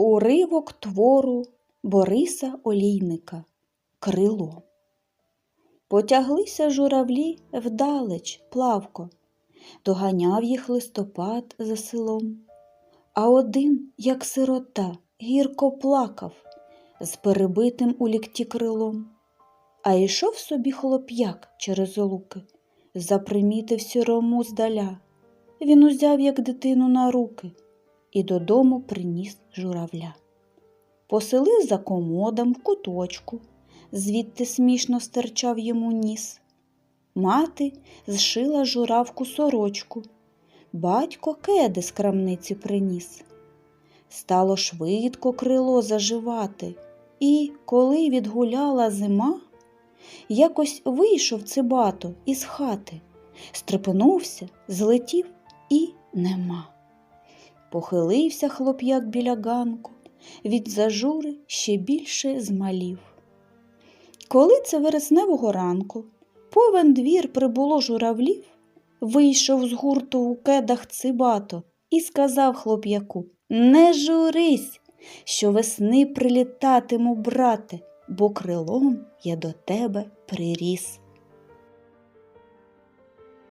Уривок твору Бориса Олійника Крило. Потяглися журавлі вдалеч плавко, доганяв їх листопад за селом. А один, як сирота, гірко плакав з перебитим у лікті крилом. А йшов собі хлоп'як через луки, запримітив сірому здаля. Він узяв, як дитину на руки, і додому приніс журавля. Поселив за комодом в куточку, звідти смішно стирчав йому ніс. Мати зшила журавку сорочку, батько кеди з крамниці приніс. Стало швидко крило заживати, і, коли відгуляла зима, якось вийшов цибато із хати, стрепенувся, злетів і нема. Похилився хлоп'як біля ганку, від зажури ще більше змалів. Коли це вересневого ранку повен двір прибуло журавлів, вийшов з гурту у кедах цибато і сказав хлоп'яку Не журись, що весни прилітатиму, брате, бо крилом я до тебе приріс.